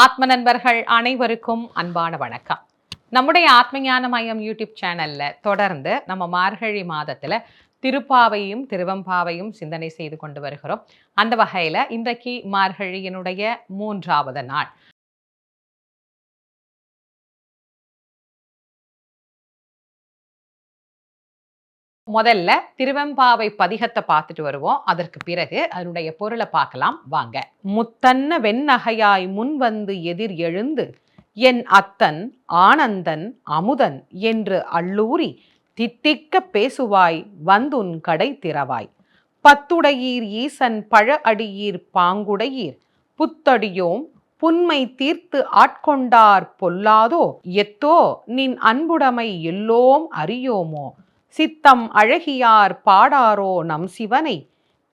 ஆத்ம நண்பர்கள் அனைவருக்கும் அன்பான வணக்கம். நம்முடைய ஆத்மஞான மையம் யூடியூப் சேனல்ல தொடர்ந்து நம்ம மார்கழி மாதத்துல திருப்பாவையும் திருவம்பாவையும் சிந்தனை செய்து கொண்டு வருகிறோம். அந்த வகையில இன்றைக்கு மார்கழியினுடைய மூன்றாவது நாள். முதல்ல திருவெம்பாவை பதிகத்தை பார்த்துட்டு வருவோம். அதற்கு பிறகு அதனுடைய பொருளை பார்க்கலாம். வாங்க. முத்தன்ன வெண்ணகையாய் முன் வந்து எதிர் எழுந்து என் அத்தன் ஆனந்தன் அமுதன் என்று அள்ளூரி தித்திக்க பேசுவாய் வந்துன் கடை திறவாய். பத்துடையீர் ஈசன் பழ அடியீர் பாங்குடையீர் புத்தடியோம் புன்மை தீர்த்து ஆட்கொண்டார் பொல்லாதோ எத்தோ நின் அன்புடைமை எல்லோம் அறியோமோ சித்தம் அழகியார் பாடாரோ நம் சிவனை.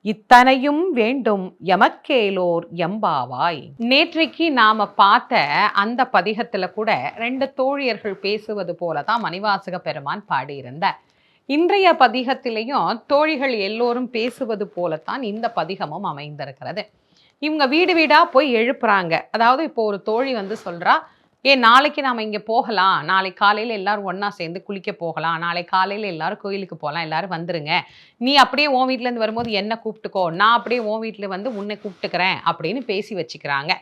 இத்தனையும் வேண்டும் எமக்கேலோர் எம்பாவாய். நேற்றைக்கு நாம பார்த்த அந்த பதிகத்துல கூட ரெண்டு தோழியர்கள் பேசுவது போலதான் மணிவாசக பெருமான் பாடியிருந்தார். இன்றைய பதிகத்திலையும் தோழிகள் எல்லோரும் பேசுவது போலத்தான் இந்த பதிகமும் அமைந்திருக்கிறது. இவங்க வீடு வீடா போய் எழுப்புறாங்க. அதாவது இப்போ ஒரு தோழி வந்து சொல்றா ஏன் நாளைக்கு நாம் இங்கே போகலாம். நாளை காலையில் எல்லாரும் ஒன்றா சேர்ந்து குளிக்க போகலாம். நாளை காலையில் எல்லாரும் கோயிலுக்கு போகலாம் எல்லோரும் வந்துருங்க. நீ அப்படியே உன் வீட்டிலேருந்து வரும்போது என்ன கூப்பிட்டுக்கோ நான் அப்படியே உன் வீட்டில் வந்து உன்னை கூப்பிட்டுக்கிறேன் அப்படின்னு பேசி வச்சுக்கிறாங்க.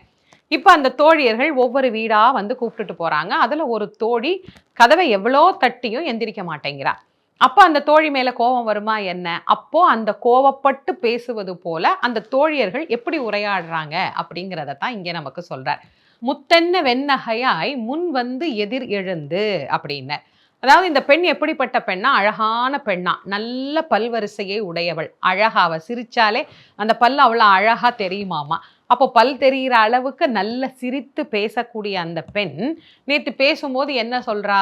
இப்போ அந்த தோழியர்கள் ஒவ்வொரு வீடாக வந்து கூப்பிட்டுட்டு போகிறாங்க அதில் ஒரு தோழி கதவை எவ்வளோ தட்டியும் எந்திரிக்க மாட்டேங்கிறா. அப்போ அந்த தோழி மேலே கோபம் வருமா என்ன? அப்போ அந்த கோவப்பட்டு பேசுவது போல அந்த தோழியர்கள் எப்படி உரையாடுறாங்க அப்படிங்கிறத தான் இங்கே நமக்கு சொல்கிறார் முத்தென்ன வெண்ணகையாய் முன் வந்து எதிர் எழுந்து அப்படின்னு. அதாவது இந்த பெண் எப்படிப்பட்ட பெண்ணா? அழகான பெண்ணா. நல்ல பல்வரிசையை உடையவள். அழகா அவள் சிரிச்சாலே அந்த பல் அவ்வளோ அழகாக தெரியுமாமா? அப்போ பல் தெரிகிற அளவுக்கு நல்ல சிரித்து பேசக்கூடிய அந்த பெண் நேற்று பேசும்போது என்ன சொல்கிறா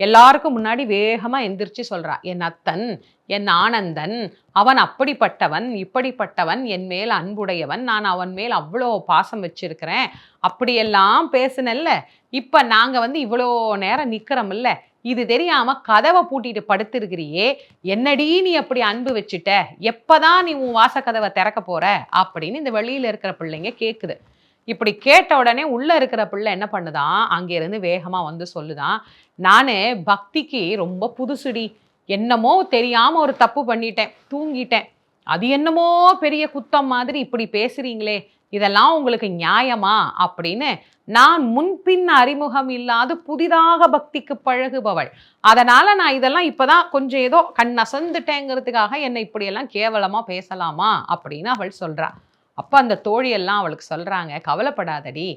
எல்லாருக்கும் முன்னாடி வேகமாக எந்திரிச்சு சொல்கிறா என் அத்தன் என் ஆனந்தன் அவன் அப்படிப்பட்டவன் இப்படிப்பட்டவன் என் மேல் அன்புடையவன் நான் அவன் மேல் அவ்வளோ பாசம் வச்சிருக்கிறேன். அப்படியெல்லாம் பேசுனல்ல இப்போ நாங்கள் வந்து இவ்வளோ நேரம் நிற்கிறோமில்ல இது தெரியாமல் கதவை பூட்டிட்டு படுத்திருக்கிறியே என்னடி நீ அப்படி அன்பு வச்சுட்ட? எப்போதான் நீ உன் வாசக்கதவை திறக்க போகிற அப்படின்னு இந்த வெளியில் இருக்கிற பிள்ளைங்க கேட்குது இப்படி கேட்ட உடனே உள்ள இருக்கிற பிள்ளை என்ன பண்ணுதான்? அங்கேருந்து வேகமா வந்து சொல்லுதான் நானு பக்திக்கு ரொம்ப புதுசுடி. என்னமோ தெரியாம ஒரு தப்பு பண்ணிட்டேன் தூங்கிட்டேன். அது என்னமோ பெரிய குத்தம் மாதிரி இப்படி பேசுறீங்களே. இதெல்லாம் உங்களுக்கு நியாயமா? அப்படின்னு நான் முன்பின் அறிமுகம் இல்லாத புதிதாக பக்திக்கு பழகுபவள். அதனால நான் இதெல்லாம் இப்பதான் கொஞ்சம் ஏதோ கண் அசந்துட்டேங்கிறதுக்காக என்னை இப்படியெல்லாம் கேவலமா பேசலாமா? அப்படின்னு அவள் சொல்றா. அப்போ அந்த தோழியெல்லாம் அவளுக்கு சொல்கிறாங்க கவலைப்படாதடி.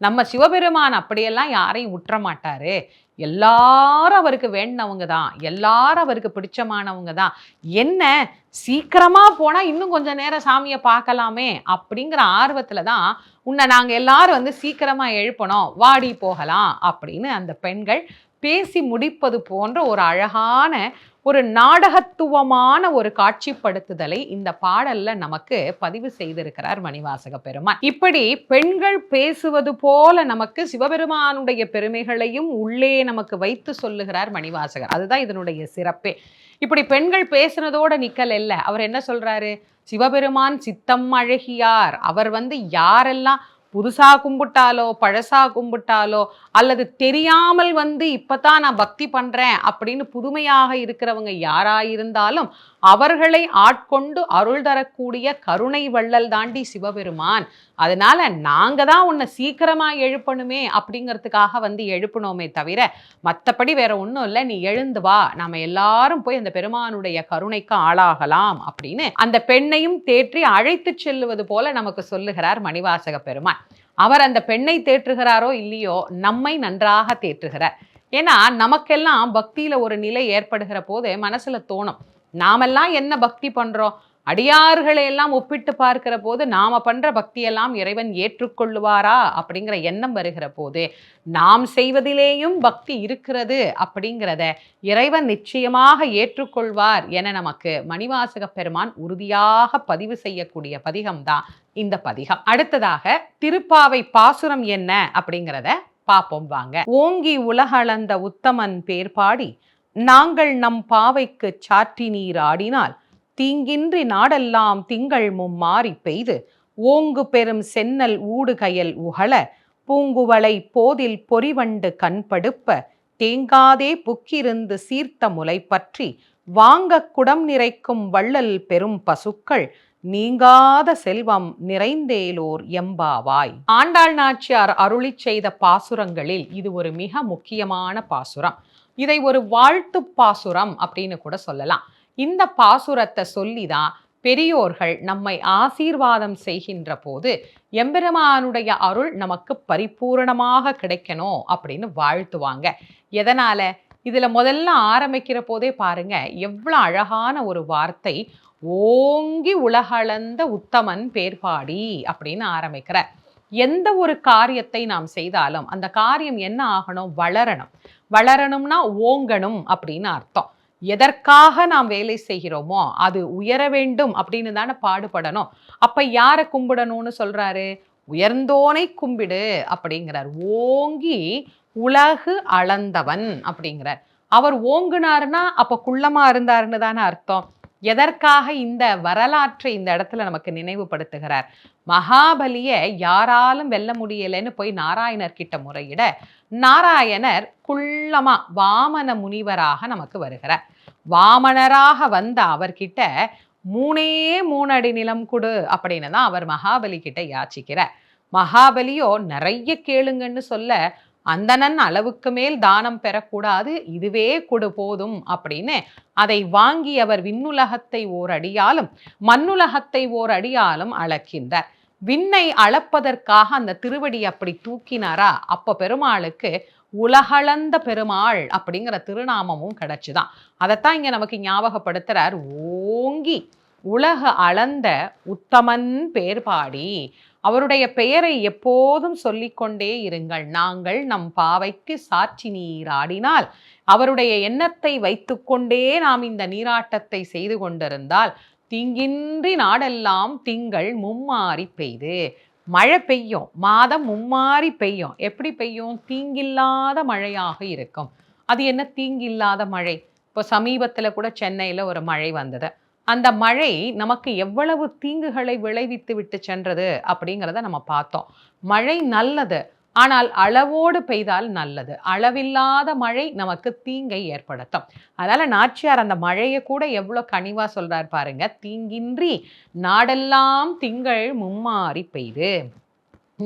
நம்ம சிவபெருமான் அப்படியெல்லாம் யாரையும் உற்ற மாட்டாரு எல்லாரும் அவருக்கு வேண்டினவங்க தான். எல்லாரும் அவருக்கு பிடிச்சமானவங்க தான். என்ன? சீக்கிரமாக போனால் இன்னும் கொஞ்சம் நேரம் சாமியை பார்க்கலாமே அப்படிங்கிற ஆர்வத்தில் தான் உன்னை நாங்கள் எல்லாரும் வந்து சீக்கிரமாக எழுப்பணும். வாடி போகலாம் அப்படின்னு அந்த பெண்கள் பேசி முடிப்பது போன்ற ஒரு அழகான ஒரு நாடகத்துவமான ஒரு காட்சிப்படுத்துதலை இந்த பாடல்ல நமக்கு பதிவு செய்திருக்கிறார் மணிவாசக பெருமான். இப்படி பெண்கள் பேசுவது போல நமக்கு சிவபெருமானுடைய பெருமைகளையும் உள்ளே நமக்கு வைத்து சொல்லுகிறார் மணிவாசகர். அதுதான் இதனுடைய சிறப்பே. இப்படி பெண்கள் பேசுனதோட நிக்கல் இல்லை. அவர் என்ன சொல்றாரு? சிவபெருமான் சித்தம் அழகியார். அவர் வந்து யாரெல்லாம் புதுசா கும்பிட்டாலோ பழசா கும்பிட்டாலோ அல்லது தெரியாமல் வந்து இப்பதான் நான் பக்தி பண்றேன் அப்படின்னு புதுமையாக இருக்கிறவங்க யாராயிருந்தாலும் அவர்களை ஆட்கொண்டு அருள் தரக்கூடிய கருணை வள்ளல் தாண்டி சிவபெருமான். அதனால நாங்க தான் உன்னை சீக்கிரமா எழுப்பணுமே அப்படிங்கிறதுக்காக வந்து எழுப்பணுமே தவிர மற்றபடி வேற ஒன்றும் இல்லை. நீ எழுந்து வா. நாம எல்லாரும் போய் அந்த பெருமானுடைய கருணைக்கு ஆளாகலாம் அப்படின்னு அந்த பெண்ணையும் தேற்றி அழைத்து செல்லுவது போல நமக்கு சொல்லுகிறார் மணிவாசக பெருமான். அவர் அந்த பெண்ணை தேற்றுகிறாரோ இல்லையோ நம்மை நன்றாக தேற்றுகிறார். ஏன்னா நமக்கெல்லாம் பக்தியில ஒரு நிலை ஏற்படுகிற போது மனசுல தோணும் நாமெல்லாம் என்ன பக்தி பண்றோம்? அடியார்களை எல்லாம் ஒப்பிட்டு பார்க்கிற போது நாம பண்ற பக்தியெல்லாம் இறைவன் ஏற்றுக்கொள்ளுவாரா அப்படிங்கிற எண்ணம் வருகிற போது நாம் செய்வதிலேயும் பக்தி இருக்கிறது அப்படிங்கிறத இறைவன் நிச்சயமாக ஏற்றுக்கொள்வார் என நமக்கு மணிவாசக பெருமான் உறுதியாக பதிவு செய்யக்கூடிய பதிகம்தான் இந்த பதிகம். அடுத்ததாக திருப்பாவை பாசுரம் என்ன அப்படிங்கிறத பார்ப்போம் வாங்க. ஓங்கி உலகளந்த உத்தமன் பேர் பாடி நாங்கள் நம் பாவைக்கு சாற்றி நீர் ஆடினால் தீங்கின்றி நாடெல்லாம் திங்கள் மும்மாறி பெய்து. ஓங்கு பெரும் சென்னல் ஊடுகையல் உகள பூங்குவளை போதில் பொறிவண்டு கண்படுப்ப தேங்காதே புக்கிருந்து சீர்த்த முலை பற்றி வாங்க குடம் நிறைக்கும் வள்ளல் பெரும் பசுக்கள் நீங்காத செல்வம் நிறைந்தேலோர் எம்பாவாய். ஆண்டாள் நாச்சியார் அருளி செய்த பாசுரங்களில் இது ஒரு மிக முக்கியமான பாசுரம். இதை ஒரு வாழ்த்து பாசுரம் அப்படின்னு கூட சொல்லலாம். இந்த பாசுரத்தை சொல்லி தான் பெரியோர்கள் நம்மை ஆசீர்வாதம் செய்கின்ற போது எம்பெருமானுடைய அருள் நமக்கு பரிபூரணமாக கிடைக்கணும் அப்படின்னு வாழ்த்துவாங்க. எதனால? இதில் முதல்ல ஆரம்பிக்கிற போதே பாருங்க எவ்வளோ அழகான ஒரு வார்த்தை ஓங்கி உலகளந்த உத்தமன் பேர்பாடி அப்படின்னு ஆரம்பிக்கிற. எந்த ஒரு காரியத்தை நாம் செய்தாலும் அந்த காரியம் என்ன ஆகணும்? வளரணும். வளரணும்னா ஓங்கணும் அப்படின்னு அர்த்தம். எதற்காக நாம் வேலை செய்கிறோமோ அது உயர வேண்டும் அப்படின்னு தானே பாடுபடணும். அப்போ யாரை கும்பிடணும்னு சொல்கிறாரு உயர்ந்தோனை கும்பிடு அப்படிங்கிறார். ஓங்கி உலகு அளந்தவன் அப்படிங்கிறார். அவர் ஓங்குனாருன்னா அப்போ குள்ளமாக இருந்தாருன்னு தானே அர்த்தம். எதற்காக இந்த வரலாற்றை இந்த இடத்துல நமக்கு நினைவுபடுத்துகிறார்? மகாபலியை யாராலும் வெல்ல முடியலைன்னு போய் நாராயணர் கிட்ட முறையிட நாராயணர் குள்ளமா வாமன முனிவராக நமக்கு வருகிறார். வாமனராக வந்த அவர்கிட்ட மூணே மூணடி நிலம் கொடு அப்படின்னு தான் அவர் மகாபலி கிட்ட யாச்சிக்கிறார். மகாபலியோ நிறைய கேளுங்கன்னு சொல்ல அந்தணன் அளவுக்கு மேல் தானம் பெறக்கூடாது இதுவே கொடு போதும் அப்படின்னு அதை வாங்கி அவர் விண்ணுலகத்தை ஓர் அடியாலும் மண்ணுலகத்தை ஓர் அடியாலும் அளக்கின்றார். விண்ணை அளப்பதற்காக அந்த திருவடி அப்படி தூக்கினாரா? அப்ப பெருமாளுக்கு உலகளந்த பெருமாள் அப்படிங்கிற திருநாமமும் கிடைச்சுதான். அதைத்தான் இங்க நமக்கு ஞாபகப்படுத்துறார் ஓங்கி. உலக அளந்த உத்தமன் பேர் பாடி அவருடைய பெயரை எப்போதும் சொல்லிக்கொண்டே இருங்கள். நாங்கள் நம் பாவைக்கு சாட்சி நீராடினால் அவருடைய எண்ணத்தை வைத்துக்கொண்டே நாம் இந்த நீராட்டத்தை செய்து கொண்டிருந்தால் திங்கின்றி நாடெல்லாம் திங்கள் மும்மாறி பெய்து. மழை பெய்யும் மாதம் மும்மாறி பெய்யும். எப்படி பெய்யும்? தீங்கில்லாத மழையாக இருக்கும். அது என்ன தீங்கில்லாத மழை? இப்போ சமீபத்தில் கூட சென்னையில் ஒரு மழை வந்தது. அந்த மழை நமக்கு எவ்வளவு தீங்குகளை விளைவித்து விட்டு சென்றது அப்படிங்கிறத நம்ம பார்த்தோம். மழை நல்லது ஆனால் அளவோடு பெய்தால் நல்லது. அளவில்லாத மழை நமக்கு தீங்கை ஏற்படுத்தும். அதனால் நாச்சியார் அந்த மழையை கூட எவ்வளோ கனிவாக சொல்கிறார் பாருங்க தீங்கின்றி நாடெல்லாம் திங்கள் மும்மாறி பெய்து.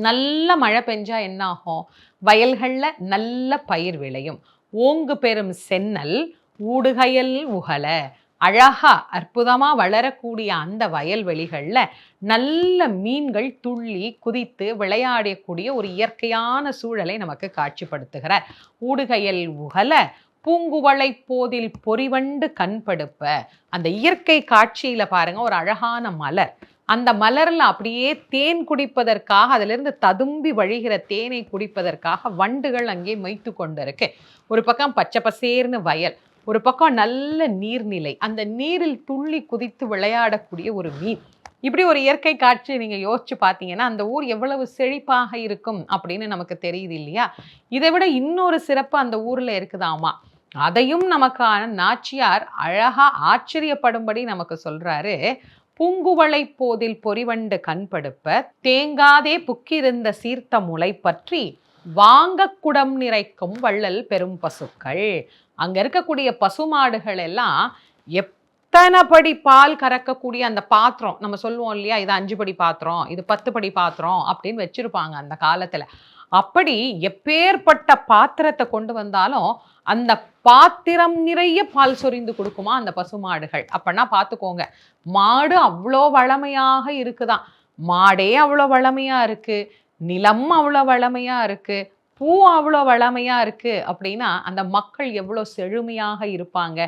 நல்ல மழை பெஞ்சா என்ன ஆகும் நல்ல பயிர் விளையும். ஓங்கு பெறும் சென்னல் ஊடுகையல் உகலை. அழகா அற்புதமாக வளரக்கூடிய அந்த வயல்வெளிகளில் நல்ல மீன்கள் துள்ளி குதித்து விளையாடக்கூடிய ஒரு இயற்கையான சூழலை நமக்கு காட்சிப்படுத்துகிறார். ஊடுகையல் உகல பூங்குவளை போதில் பொறிவண்டு கண்படுப்ப அந்த இயற்கை காட்சியில் பாருங்க ஒரு அழகான மலர். அந்த மலரில் அப்படியே தேன் குடிப்பதற்காக அதிலிருந்து ததும்பி வழிகிற தேனை குடிப்பதற்காக வண்டுகள் அங்கே மொய்த்து கொண்டிருக்கு. ஒரு பக்கம் பச்சை பசேர்னு வயல் ஒரு பக்கம் நல்ல நீர்நிலை அந்த நீரில் துள்ளி குதித்து விளையாடக்கூடிய ஒரு மீன். இப்படி ஒரு இயற்கை காட்சி நீங்கள் யோசிச்சு பார்த்தீங்கன்னா அந்த ஊர் எவ்வளவு செழிப்பாக இருக்கும் அப்படின்னு நமக்கு தெரியுது இல்லையா? இதை விட இன்னொரு சிறப்பு அந்த ஊரில் இருக்குதாமா? அதையும் நமக்கான நாச்சியார் அழகா ஆச்சரியப்படும்படி நமக்கு சொல்றாரு. பூங்குவளை போதில் பொறிவண்டு கண்படுப்ப தேங்காதே புக்கிருந்த சீர்த்த முளை பற்றி வாங்க குடம் நிறைக்கும் வள்ளல் பெரும் பசுக்கள் அங்கே இருக்கக்கூடிய பசுமாடுகள் எல்லாம் எத்தனை படி பால் கறக்கக்கூடிய அந்த பாத்திரம் நம்ம சொல்லுவோம் இல்லையா? இது அஞ்சு படி பாத்திரம் இது பத்து படி பாத்திரம் அப்படின்னு வச்சுருப்பாங்க அந்த காலத்தில். அப்படி எப்பேற்பட்ட பாத்திரத்தை கொண்டு வந்தாலும் அந்த பாத்திரம் நிறைய பால் சொரிந்து கொடுக்குமா அந்த பசுமாடுகள்? அப்படின்னா பார்த்துக்கோங்க மாடு அவ்வளோ வளமையாக இருக்குதான். மாடே அவ்வளோ வளமையாக இருக்குது நிலம் அவ்வளோ வளமையாக இருக்குது பூ அவ்வளோ வளமையாக இருக்குது அப்படின்னா அந்த மக்கள் எவ்வளோ செழுமையாக இருப்பாங்க?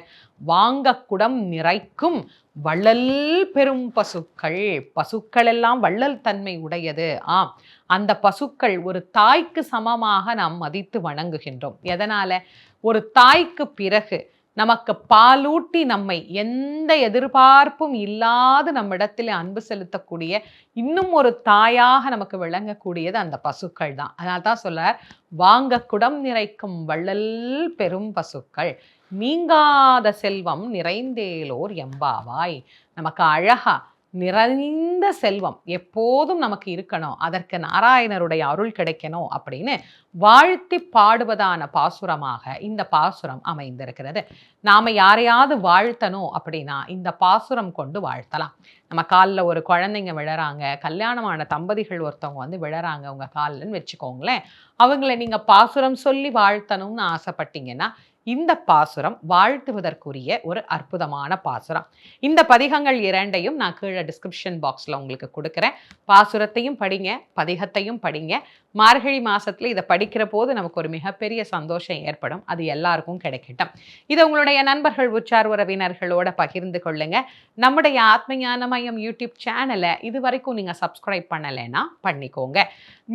வாங்க குடம் நிறைக்கும் வள்ளல் பெரும் பசுக்கள். பசுக்கள் எல்லாம் வள்ளல் தன்மை உடையது. ஆம். அந்த பசுக்கள் ஒரு தாய்க்கு சமமாக நாம் மதித்து வணங்குகின்றோம். எதனால்? ஒரு தாய்க்கு பிறகு நமக்கு பாலூட்டி நம்மை எந்த எதிர்பார்ப்பும் இல்லாது நம்மிடத்தில் அன்பு செலுத்தக்கூடிய இன்னும் ஒரு தாயாக நமக்கு விளங்கக்கூடியது அந்த பசுக்கள் தான். அதனால தான் சொல்ல வாங்க குடம் நிறைக்கும் வள்ளல் பெரும் பசுக்கள் நீங்காத செல்வம் நிறைந்தேலோர் எம்பாவாய். நமக்கு அழகா நிறைந்த செல்வம் எப்போதும் நமக்கு இருக்கணும். அதற்கு நாராயணருடைய அருள் கிடைக்கணும் அப்படின்னு வாழ்த்தி பாடுவதான பாசுரமாக இந்த பாசுரம் அமைந்திருக்கிறது. நாம் யாரையாவது வாழ்த்தணும் அப்படின்னா இந்த பாசுரம் கொண்டு வாழ்த்தலாம். நம்ம காலில் ஒரு குழந்தைங்க விழறாங்க கல்யாணமான தம்பதிகள் ஒருத்தவங்க வந்து விழறாங்க உங்கள் காலில்னு வச்சுக்கோங்களேன். அவங்கள நீங்கள் பாசுரம் சொல்லி வாழ்த்தணும்னு ஆசைப்பட்டீங்கன்னா இந்த பாசுரம் வாழ்த்துவதற்குரிய ஒரு அற்புதமான பாசுரம். இந்த பதிகங்கள் இரண்டையும் நான் கீழே டிஸ்கிரிப்ஷன் பாக்ஸில் உங்களுக்கு கொடுக்குறேன். பாசுரத்தையும் படிங்க பதிகத்தையும் படிங்க. மார்கழி மாதத்தில் இதை படிக்கிற போது நமக்கு ஒரு மிகப்பெரிய சந்தோஷம் ஏற்படும். அது எல்லாருக்கும் கிடைக்கட்டும். இதை உங்களுடைய நண்பர்கள் உச்சார் உறவினர்களோட பகிர்ந்து கொள்ளுங்க. நம்முடைய ஆத்ம மையம் யூடியூப் சேனலை இது வரைக்கும் நீங்கள் சப்ஸ்கிரைப் பண்ணலைன்னா பண்ணிக்கோங்க.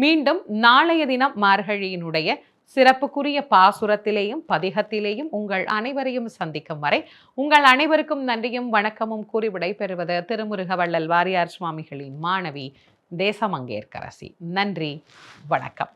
மீண்டும் நாளைய தினம் மார்கழியினுடைய சிறப்புக்குரிய பாசுரத்திலேயும் பதிகத்திலேயும் உங்கள் அனைவரையும் சந்திக்கும் வரை உங்கள் அனைவருக்கும் நன்றியும் வணக்கமும் கூறி விடைபெறுவது திருமுருகவள்ளல் வாரியார் சுவாமிகளின் மாணவி தேசமங்கேற்கரசி. நன்றி வணக்கம்.